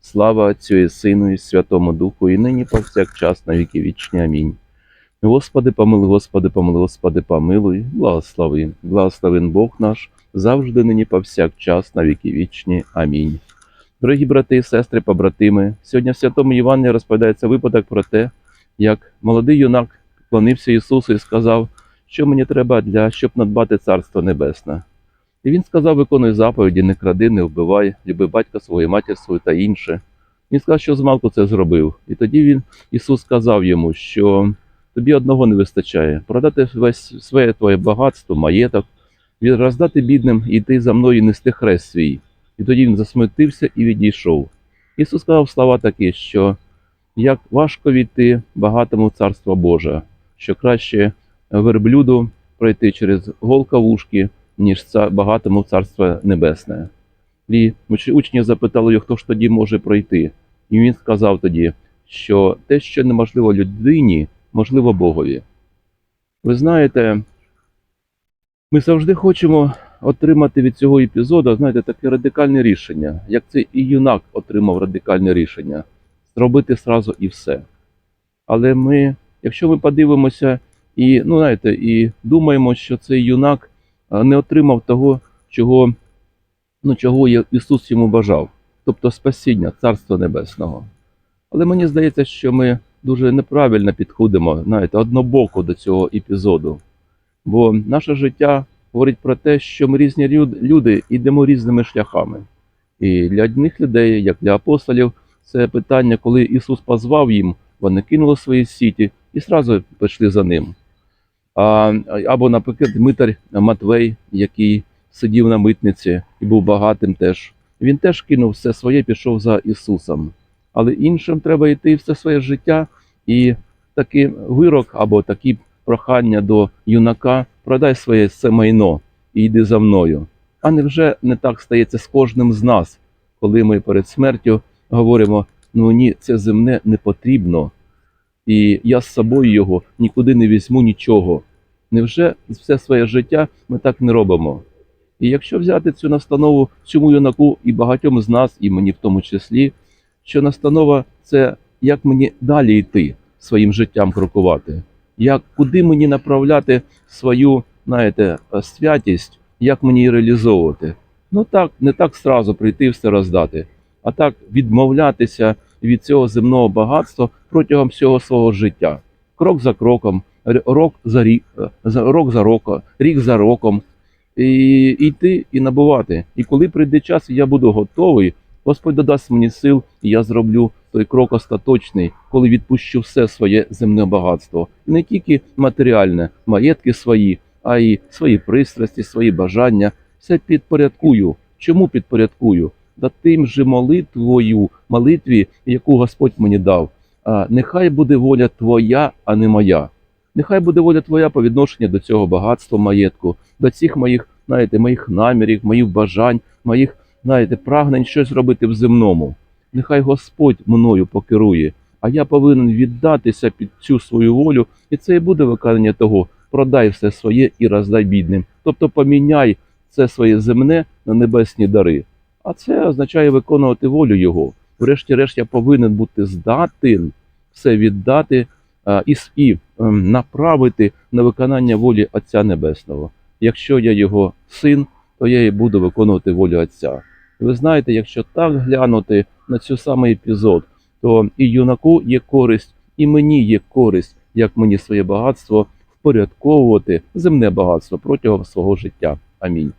Слава Отцю і Сину, і Святому Духу, і нині повсякчас на віки вічні. Амінь. Господи, помилуй, Господи, помилуй, Господи, помилуй, благослови, благословен Бог наш, завжди нині повсякчас на віки вічні. Амінь. Дорогі брати і сестри, побратими, сьогодні в Святому Євангелії розповідається випадок про те, як молодий юнак клонився Ісусу і сказав, що мені треба для щоб надбати Царство Небесне. І він сказав, виконуй заповіді, не кради, не вбивай, люби батька свого, матір свою та інше. Він сказав, що змалку це зробив. І тоді він, Ісус сказав йому, що тобі одного не вистачає продати весь своє твоє багатство, маєток, роздати бідним і йти за мною і нести хрест свій. І тоді він засмутився і відійшов. Ісус сказав слова такі, що як важко війти багатому в царство Боже, що краще верблюду пройти через голка вушки, ніж багатому царство небесне. І учні- запитали його, хто ж тоді може пройти. І він сказав тоді, що те, що неможливо людині, можливо Богові. Ви знаєте, ми завжди хочемо отримати від цього епізоду, знаєте, таке радикальне рішення, як цей і юнак отримав радикальне рішення зробити сразу і все. Але ми, якщо ми подивимося і, ну, знаєте, і думаємо, що цей юнак не отримав того, чого, ну, чого Ісус йому бажав, тобто спасіння Царства Небесного. Але мені здається, що ми дуже неправильно підходимо, знаєте, однобоко до цього епізоду. Бо наше життя говорить про те, що ми різні люди йдемо різними шляхами. І для одних людей, як для апостолів, це питання, коли Ісус позвав їм, вони кинули свої сіті і зразу пішли за ним. Або, наприклад, митар Матвей, який сидів на митниці і був багатим теж. Він теж кинув все своє, пішов за Ісусом. Але іншим треба йти все своє життя, і такий вирок або такі прохання до юнака продай своє все майно і йди за мною. А невже не так стається з кожним з нас, коли ми перед смертю говоримо: ну ні, це земне не потрібно, і я з собою його нікуди не візьму нічого. Невже все своє життя ми так не робимо? І якщо взяти цю настанову цьому юнаку і багатьом з нас, і мені в тому числі, що настанова це як мені далі йти своїм життям крокувати, як куди мені направляти свою, знаєте, святість, як мені її реалізовувати. Ну так, не так сразу прийти і все роздати, а так відмовлятися від цього земного багатства протягом всього свого життя, крок за кроком, рок за рік, е, рок за роком, рік за роком, і йти і набувати. І коли прийде час, я буду готовий, Господь додасть мені сил, і я зроблю той крок остаточний, коли відпущу все своє земне багатство, і не тільки матеріальне, маєтки свої, а й свої пристрасті, свої бажання. Все підпорядкую. Чому підпорядкую? Да тим же молитвою, молитві, яку Господь мені дав. А, нехай буде воля твоя, а не моя. Нехай буде воля твоя по відношенню до цього багатства маєтку, до цих моїх, знаєте, моїх намірів, моїх бажань, моїх, знаєте, прагнень щось робити в земному. Нехай Господь мною покерує, а я повинен віддатися під цю свою волю, і це і буде виконання того. Продай все своє і роздай бідним. Тобто поміняй це своє земне на небесні дари. А це означає виконувати волю Його. Врешті-решт, я повинен бути здатен все віддати а, і, і направити на виконання волі Отця Небесного. Якщо я його син, то я і буду виконувати волю Отця. Ви знаєте, якщо так глянути на цю самий епізод, то і юнаку є користь, і мені є користь, як мені своє багатство впорядковувати, земне багатство протягом свого життя. Амінь.